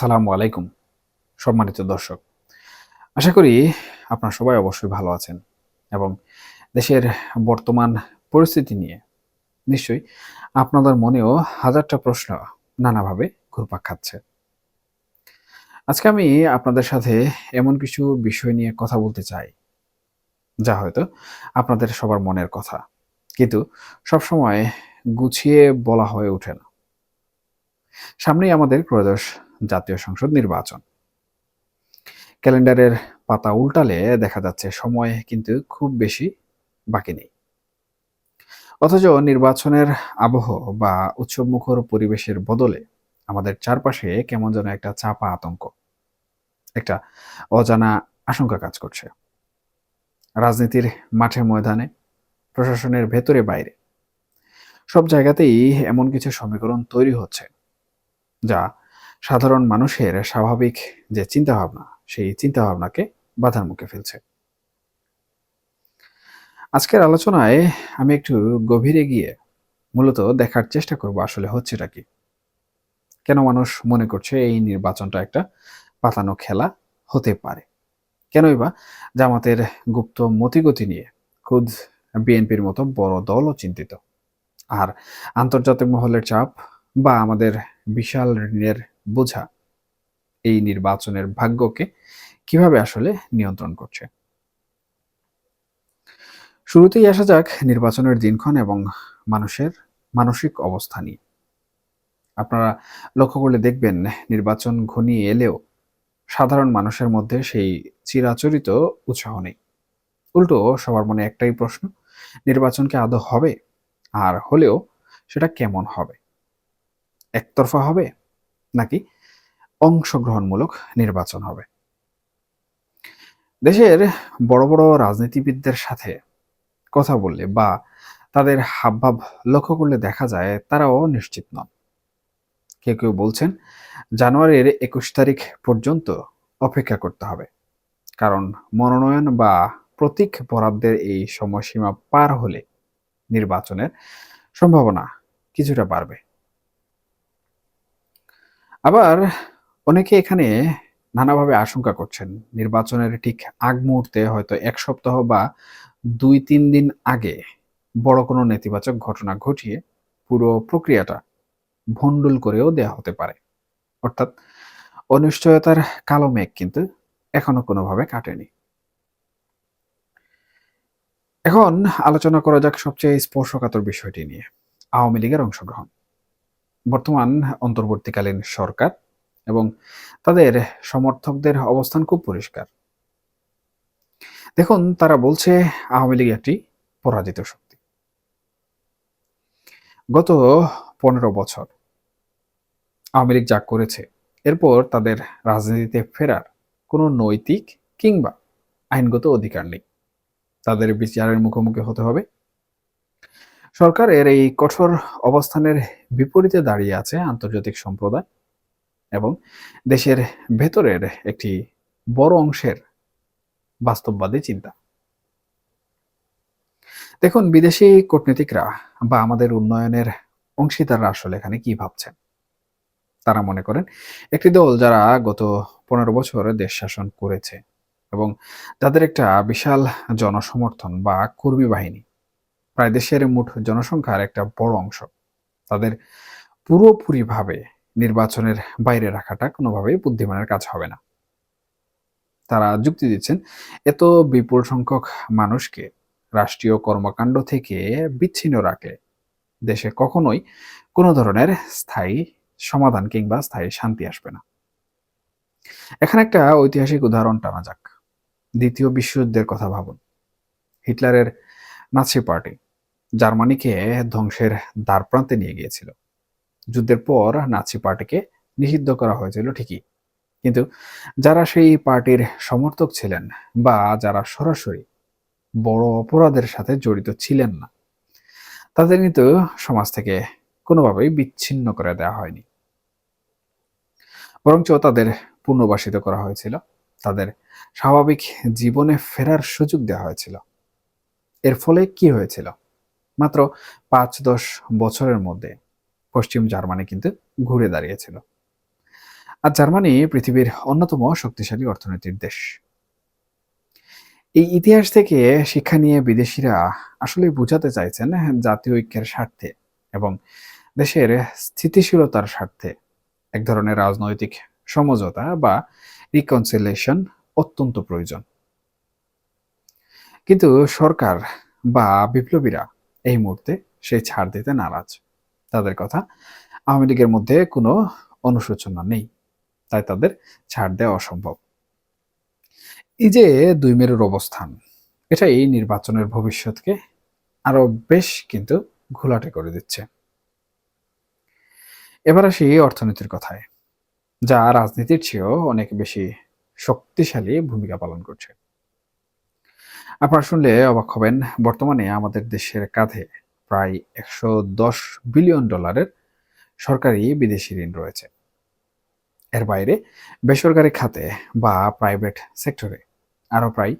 আসসালামু আলাইকুম, সম্মানিত দর্শক। আশা করি আপনারা সবাই অবশ্যই ভালো আছেন এবং দেশের বর্তমান পরিস্থিতি নিয়ে নিশ্চয়ই আপনাদের মনেও হাজারটা প্রশ্ন নানাভাবে ঘুরপাক খাচ্ছে। আজকে আমি আপনাদের সাথে এমন কিছু বিষয় নিয়ে কথা বলতে চাই, যা হয়তো আপনাদের সবার মনের কথা, কিন্তু সবসময় গুছিয়ে বলা হয়ে ওঠে না। সামনেই আমাদের ত্রয়োদশ জাতীয় সংসদ নির্বাচন। ক্যালেন্ডারের পাতা উল্টালে দেখা যাচ্ছে সময় কিন্তু খুব বেশি বাকি নেই। অথচ নির্বাচনের আবহ বা উৎসবমুখর পরিবেশের বদলে আমাদের চারপাশে কেমন যেন একটা চাপা আতঙ্ক, একটা অজানা আশঙ্কা কাজ করছে। রাজনীতির মাঠে ময়দানে, প্রশাসনের ভেতরে বাইরে, সব জায়গাতেই এমন কিছু সমীকরণ তৈরি হচ্ছে, যা সাধারণ মানুষের স্বাভাবিক যে চিন্তাভাবনা, সেই চিন্তাভাবনাকে বাধার মুখে ফেলছে। আজকের আলোচনায় আমি একটু গভীরে গিয়ে মূলত দেখার চেষ্টা করব আসলে হচ্ছেটা কি। কেন মানুষ মনে করছে এই নির্বাচনটা একটা পাতানো খেলা হতে পারে? কেনই বা জামাতের গুপ্ত মতিগতি নিয়ে খুদ বিএনপির মতো বড় দলও চিন্তিত। আর আন্তর্জাতিক মহলের চাপ বা আমাদের বিশাল ঋণের বোঝা এই নির্বাচনের ভাগ্যকে কীভাবে আসলে নিয়ন্ত্রণ করছে। শুরুতেই আসা যাক নির্বাচনের দিনক্ষণ এবং মানুষের মানসিক অবস্থা নিয়ে। আপনারা লক্ষ্য করলে দেখবেন নির্বাচন ঘনিয়ে এলেও সাধারণ মানুষের মধ্যে সেই চিরাচরিত উৎসাহ নেই। উল্টো সবার মনে একটাই প্রশ্ন নির্বাচনকে আদৌ হবে? আর হলেও সেটা কেমন হবে? একতরফা হবে? নাকি অংশগ্রহণমূলক নির্বাচন হবে। দেশের বড় বড় রাজনীতিবিদদের সাথে কথা বললে বা তাদের হাবভাব লক্ষ্য করলে দেখা যায় তারাও নিশ্চিত নন। কেউ কেউ বলছেন, জানুয়ারির একুশ তারিখ পর্যন্ত অপেক্ষা করতে হবে। কারণ মনোনয়ন বা প্রতীক বরাদ্দের এই সময়সীমা পার হলে নির্বাচনের সম্ভাবনা কিছুটা বাড়বে। আবার অনেকে এখানে নানাভাবে আশঙ্কা করছেন। নির্বাচনের ঠিক আগ মুহূর্তে হয়তো এক সপ্তাহ বা দুই, তিন দিন আগে বড় কোনো নেতিবাচক ঘটনা ঘটিয়ে পুরো প্রক্রিয়াটা ভণ্ডুল করেও দেয়া হতে পারে। অর্থাৎ অনিশ্চয়তার কালো মেঘ কিন্তু এখনও কোনোভাবে কাটেনি। এখন আলোচনা করা যাক সবচেয়ে স্পর্শকাতর বিষয়টি নিয়ে। আওয়ামী লীগের অংশগ্রহণ। বর্তমান অন্তর্বর্তীকালীন সরকার এবং তাদের সমর্থকদের অবস্থান খুব পরিষ্কার। দেখুন, তারা বলছে আওয়ামী লীগ একটি পরাজিত শক্তি। গত পনেরো বছর আওয়ামী লীগ যা করেছে, এরপর তাদের রাজনীতিতে ফেরার কোনো নৈতিক কিংবা আইনগত অধিকার নেই। তাদের বিচারের মুখোমুখি হতে হবে। সরকারের এই কঠোর অবস্থানের বিপরীতে দাঁড়িয়ে আছে আন্তর্জাতিক সম্প্রদায় এবং দেশের ভেতরের একটি বড় অংশের বাস্তববাদী চিন্তা। দেখুন, বিদেশি কূটনীতিকরা বা আমাদের উন্নয়নের অংশীদাররা আসলে এখানে কি ভাবছেন? তারা মনে করেন, একটি দল যারা গত পনেরো বছর দেশ শাসন করেছে এবং তাদের একটা বিশাল জনসমর্থন বা কর্মী বাহিনী প্রায় দেশের মোট জনসংখ্যার একটা বড় অংশ। তাদের পুরোপুরিভাবে নির্বাচনের বাইরে রাখাটা কোনোভাবেই বুদ্ধিমানের কাজ হবে না। তারা যুক্তি দিচ্ছেন, এত বিপুল সংখ্যক মানুষকে রাষ্ট্রীয় কর্মকাণ্ড থেকে বিচ্ছিন্ন রাখলে দেশে কখনোই কোনো ধরনের স্থায়ী সমাধান কিংবা স্থায়ী শান্তি আসবে না। এখানে একটা ঐতিহাসিক উদাহরণ টানা যাক। দ্বিতীয় বিশ্বযুদ্ধের কথা ভাবুন। হিটলারের নাৎসি পার্টি। জার্মানিকে ধ্বংসের দ্বারপ্রান্তে নিয়ে গিয়েছিল। যুদ্ধের পর নাৎসি পার্টিকে নিষিদ্ধ করা হয়েছিল ঠিকই। কিন্তু যারা সেই পার্টির সমর্থক ছিলেন বা যারা সরাসরি বড় অপরাধের সাথে জড়িত ছিলেন না, তাদের কিন্তু সমাজ থেকে কোনোভাবেই বিচ্ছিন্ন করে দেওয়া হয়নি। বরঞ্চ তাদের পুনর্বাসিত করা হয়েছিল। তাদের স্বাভাবিক জীবনে ফেরার সুযোগ দেওয়া হয়েছিল। এর ফলে কি হয়েছিল? মাত্র পাঁচ দশ বছরের মধ্যে পশ্চিম জার্মানি কিন্তু ঘুরে দাঁড়িয়েছিল। আর জার্মানি পৃথিবীর অন্যতম শক্তিশালী অর্থনীতির দেশ। এই ইতিহাস থেকে শিক্ষা নিয়ে বিদেশিরা আসলে বোঝাতে চাইছেন জাতীয় ঐক্যের স্বার্থে এবং দেশের স্থিতিশীলতার স্বার্থে এক ধরনের রাজনৈতিক সমঝোতা বা রিকনসিলেশন অত্যন্ত প্রয়োজন। কিন্তু সরকার বা বিপ্লবীরা এই মুহূর্তে সেই ছাড় দিতে নারাজ। তাদের কথা আওয়ামী লীগের মধ্যে কোনো অনুশোচনা নেই, তাই তাদের ছাড় দেওয়া অসম্ভব। এই যে দুই মেরুর অবস্থান এটাই নির্বাচনের ভবিষ্যৎকে আরও বেশ কিন্তু ঘোলাটে করে দিচ্ছে। এবার আসি অর্থনীতির কথায়, যা রাজনীতির চেয়েও অনেক বেশি শক্তিশালী ভূমিকা পালন করছে। আপনারা শুনলে অবাক হবেন, বর্তমানে আমাদের দেশের কাঁধে প্রায় একশো দশ বিলিয়ন ডলারের সরকারি বিদেশি ঋণ রয়েছে। এর বাইরে বেসরকারি খাতে বা প্রাইভেট সেক্টরে আরও প্রায়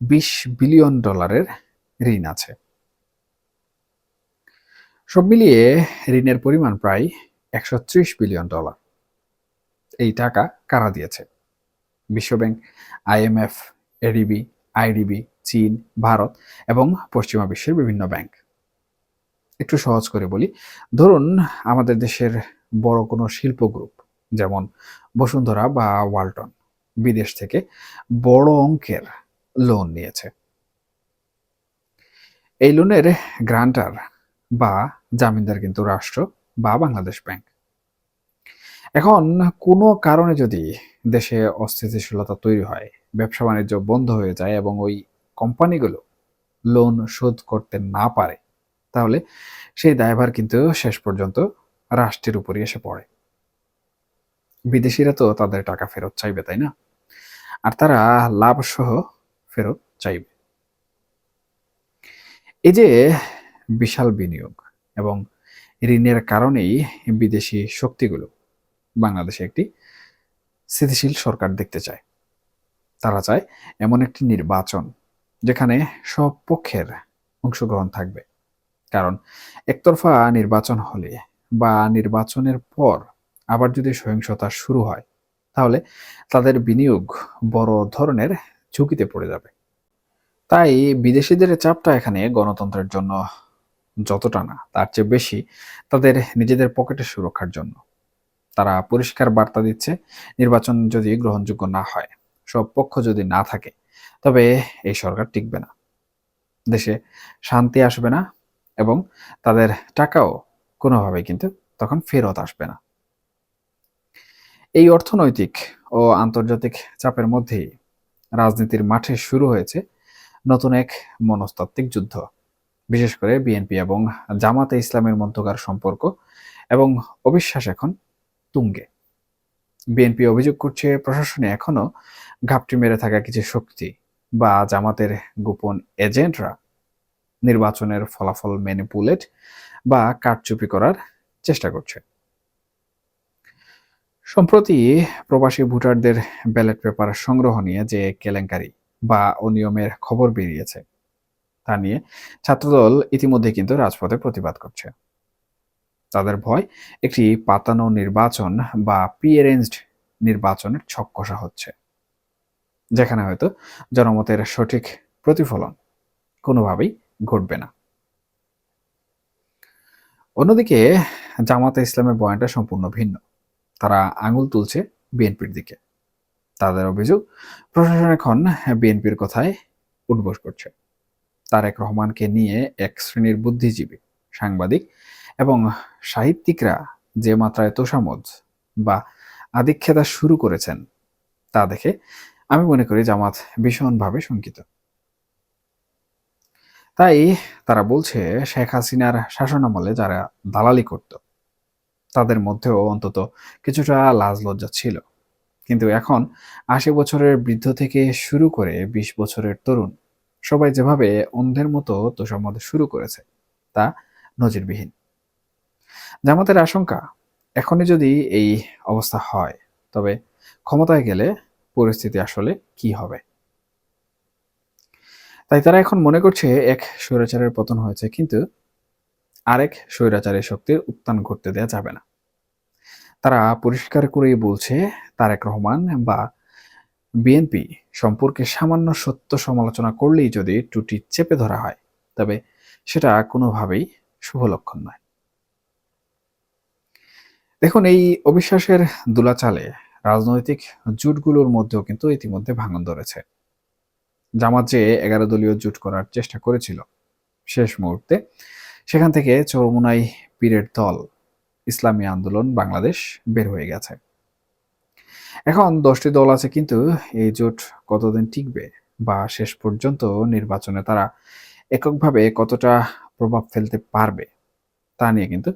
বিশ বিলিয়ন ডলারের ঋণ আছে। সব মিলিয়ে ঋণের পরিমাণ প্রায় একশো ত্রিশ বিলিয়ন ডলার। এই টাকা কারা দিয়েছে? বিশ্বব্যাংক আইএমএফ এডিবি আইডিবি চীন, ভারত এবং পশ্চিমা বিশ্বের বিভিন্ন ব্যাংক একটু সহজ করে বলি। ধরুন আমাদের দেশের বড় কোনো শিল্প গ্রুপ যেমন বসুন্ধরা বা ওয়ালটন বিদেশ থেকে বড় অঙ্কের লোন নিয়েছে। এই লোনের গ্রান্টার বা জামিনদার কিন্তু রাষ্ট্র বা বাংলাদেশ ব্যাংক এখন কোনো কারণে যদি দেশে অস্থিতিশীলতা তৈরি হয়, ব্যবসা বাণিজ্য বন্ধ হয়ে যায় এবং ওই কোম্পানিগুলো লোন শোধ করতে না পারে, তাহলে সেই দায়ভার কিন্তু শেষ পর্যন্ত রাষ্ট্রের উপরই এসে পড়ে। বিদেশিরা তো তাদের টাকা ফেরত চাইবে, তাই না? আর তারা লাভ সহ ফেরত চাইবে। এই যে বিশাল বিনিয়োগ এবং ঋণের কারণেই বিদেশি শক্তিগুলো বাংলাদেশে একটি স্থিতিশীল সরকার দেখতে চায়। তারা চায় এমন একটি নির্বাচন যেখানে সব পক্ষের অংশগ্রহণ থাকবে। কারণ একতরফা নির্বাচন হলে বা নির্বাচনের পর আবার যদি সহিংসতা শুরু হয়, তাহলে তাদের বিনিয়োগ বড় ধরনের ঝুঁকিতে পড়ে যাবে। তাই বিদেশিদের চাপটা এখানে গণতন্ত্রের জন্য যতটা না, তার চেয়ে বেশি তাদের নিজেদের পকেটের সুরক্ষার জন্য। তারা পরিষ্কার বার্তা দিচ্ছে, নির্বাচন যদি গ্রহণযোগ্য না হয়, সব পক্ষ যদি না থাকে তবে এই সরকার টিকবে না। দেশে শান্তি আসবে না এবং তাদের টাকাও কোনোভাবে কিন্তু তখন ফেরত আসবে না। এই অর্থনৈতিক ও আন্তর্জাতিক চাপের মধ্যেই রাজনীতির মাঠে শুরু হয়েছে নতুন এক মনস্তাত্ত্বিক যুদ্ধ। বিশেষ করে বিএনপি এবং জামাতে ইসলামের মধ্যকার সম্পর্ক এবং অবিশ্বাস এখন তুঙ্গে। বিএনপি অভিযোগ করছে, প্রশাসনে এখনও ঘাপটি মেরে থাকা কিছু শক্তি বা জামাতের গোপন এজেন্টরা নির্বাচনের ফলাফল ম্যানিপুলেট বা কারচুপি করার চেষ্টা করছে। সম্প্রতি প্রবাসী ভোটারদের ব্যালট পেপার সংগ্রহ নিয়ে যে কেলেঙ্কারি বা অনিয়মের খবর বেরিয়েছে, তা নিয়ে ছাত্রদল ইতিমধ্যে কিন্তু রাজপথে প্রতিবাদ করছে। তাদের ভয়, একটি পাতানো নির্বাচন বা প্রিয়ারেঞ্জড নির্বাচনের ছক হচ্ছে, যেখানে হয়তো জনমতের সঠিক প্রতিফলন কোনোভাবেই ঘটবে না। অন্যদিকে, জামাতে ইসলামের বয়ানটা সম্পূর্ণ ভিন্ন। তারা আঙুল তুলছে বিএনপির দিকে। তাদের অভিযোগ, প্রশাসন এখন বিএনপির কথায় উঠবোস করছে। তারেক রহমানকে নিয়ে এক শ্রেণির বুদ্ধিজীবী সাংবাদিক এবং সাহিত্যিকরা যে মাত্রায় তোষামোদ বা আদিক্ষেতা শুরু করেছেন, তা দেখে আমি মনে করি জামাত ভীষণভাবে শঙ্কিত। তাই তারা বলছে, শেখ হাসিনার শাসনামলে যারা দালালি করত, তাদের মধ্যেও অন্তত কিছুটা লাজ লজ্জা ছিল। কিন্তু এখন আশি বছরের বৃদ্ধ থেকে শুরু করে ২০ বছরের তরুণ, সবাই যেভাবে অন্ধের মতো তোষামদ শুরু করেছে, তা নজিরবিহীন। জামাতের আশঙ্কা। এখনই যদি এই অবস্থা হয়, তবে ক্ষমতায় গেলে পরিস্থিতি আসলে কি হবে? তাই তারা এখন মনে করছে এক স্বৈরাচারের পতন হয়েছে, কিন্তু আরেক স্বৈরাচারের শক্তির উত্থান ঘটতে দেওয়া যাবে না। তারা পরিষ্কার করেই বলছে, তারেক রহমান বা বিএনপি সম্পর্কে সামান্য সত্য সমালোচনা করলেই যদি টুটি চেপে ধরা হয়, তবে সেটা কোনোভাবেই শুভ লক্ষণ নয়। দেখুন, এই অবিশ্বাসের দুলাচালে রাজনৈতিক জোটগুলোর মধ্যেও কিন্তু ইতিমধ্যে ভাঙন ধরেছে। জামাত যে এগারো দলীয় জোট করার চেষ্টা করেছিল শেষ মুহূর্তে, সেখান থেকে চরমুনাই পীরের দল ইসলামী আন্দোলন বাংলাদেশ বের হয়ে গেছে। এখন দশটি দল আছে কিন্তু এই জোট কতদিন টিকবে বা শেষ পর্যন্ত নির্বাচনে তারা এককভাবে কতটা প্রভাব ফেলতে পারবে তা নিয়ে কিন্তু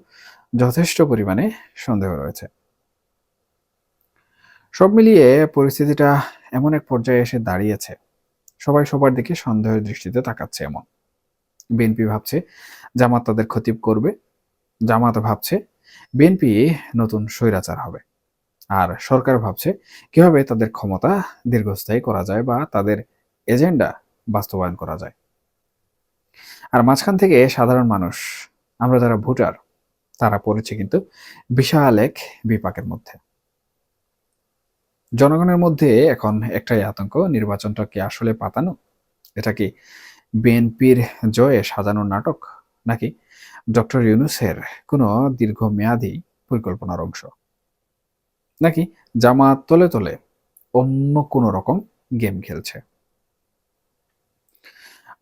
যথেষ্ট পরিমাণে সন্দেহ রয়েছে। সব মিলিয়ে পরিস্থিতিটা এমন এক পর্যায়ে এসে দাঁড়িয়েছে। সবাই সবার দিকে সন্দেহের দৃষ্টিতে তাকাচ্ছে এমন। বিএনপি ভাবছে জামাত তাদের ক্ষতি করবে। জামাত ভাবছে বিএনপি নতুন স্বৈরাচার হবে। আর সরকার ভাবছে কীভাবে তাদের ক্ষমতা দীর্ঘস্থায়ী করা যায় বা তাদের এজেন্ডা বাস্তবায়ন করা যায়। আর মাঝখান থেকে সাধারণ মানুষ, আমরা যারা ভোটার তারা পড়েছে কিন্তু বিশাল এক বিপাকের মধ্যে। জনগণের মধ্যে এখন একটাই আতঙ্ক, নির্বাচনটা কি আসলে পাতানো? এটা কি বিএনপির জয়ে সাজানো নাটক, নাকি ডক্টর ইউনুসের কোনো দীর্ঘমেয়াদী পরিকল্পনার অংশ? নাকি জামাত তলে তলে অন্য কোনো রকম গেম খেলছে?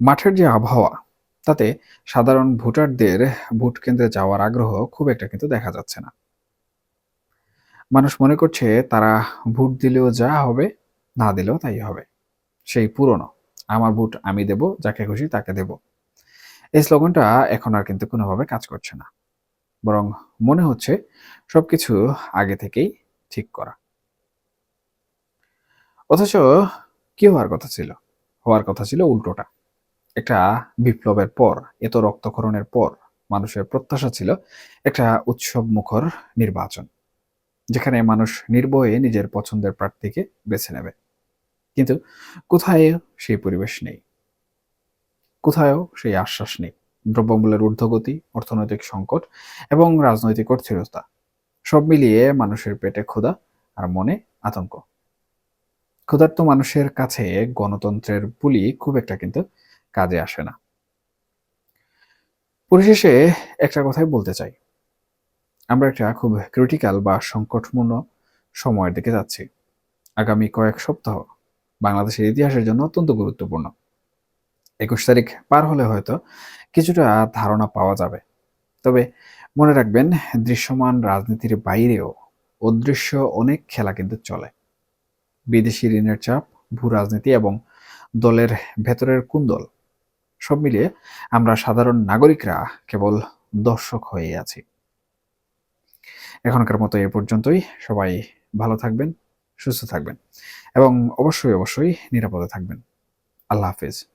মাঠের যে আবহাওয়া তাতে সাধারণ ভোটারদের ভোট কেন্দ্রে যাওয়ার আগ্রহ খুব একটা কিন্তু দেখা যাচ্ছে না। মানুষ মনে করছে তারা ভোট দিলেও যা হবে, না দিলেও তাই হবে। সেই পুরনো, আমার ভোট আমি দেব, যাকে খুশি তাকে দেব। এই স্লোগানটা এখন আর কিন্তু কোনোভাবে কাজ করছে না। বরং মনে হচ্ছে সবকিছু আগে থেকেই ঠিক করা। অথচ কি হওয়ার কথা ছিল? হওয়ার কথা ছিল উল্টোটা। একটা বিপ্লবের পর, এত রক্তক্ষরণের পর মানুষের প্রত্যাশা ছিল একটা উৎসব মুখর নির্বাচন, যেখানে মানুষ নির্ভয়ে নিজের পছন্দের প্রার্থীকে বেছে নেবে। কিন্তু কোথায় সেই পরিবেশ নেই? কোথায়ও সেই আশ্বাস নেই। দ্রব্যমূল্যের ঊর্ধ্বগতি, অর্থনৈতিক সংকট এবং রাজনৈতিক অস্থিরতা, সব মিলিয়ে মানুষের পেটে ক্ষুধা আর মনে আতঙ্ক। ক্ষুধার্ত মানুষের কাছে গণতন্ত্রের বুলি খুব একটা কিন্তু কাজে আসে না। পরিশেষে একটা কথাই বলতে চাই। আমরা একটা খুব ক্রিটিক্যাল বা সংকটপূর্ণ সময়ের দিকে যাচ্ছি। আগামী কয়েক সপ্তাহ বাংলাদেশের ইতিহাসের জন্য অত্যন্ত গুরুত্বপূর্ণ। একুশ তারিখ পার হলে হয়তো কিছুটা ধারণা পাওয়া যাবে। তবে মনে রাখবেন, দৃশ্যমান রাজনীতির বাইরেও অদৃশ্য অনেক খেলা কিন্তু চলে। বিদেশি ঋণের চাপ ভূ রাজনীতি এবং দলের ভেতরের কুন্দল সব মিলিয়ে আমরা সাধারণ নাগরিকরা কেবল দর্শক হয়ে আছি। এখনকার মতো এ পর্যন্তই। সবাই ভালো থাকবেন, সুস্থ থাকবেন এবং অবশ্যই অবশ্যই নিরাপদে থাকবেন। আল্লাহ হাফিজ।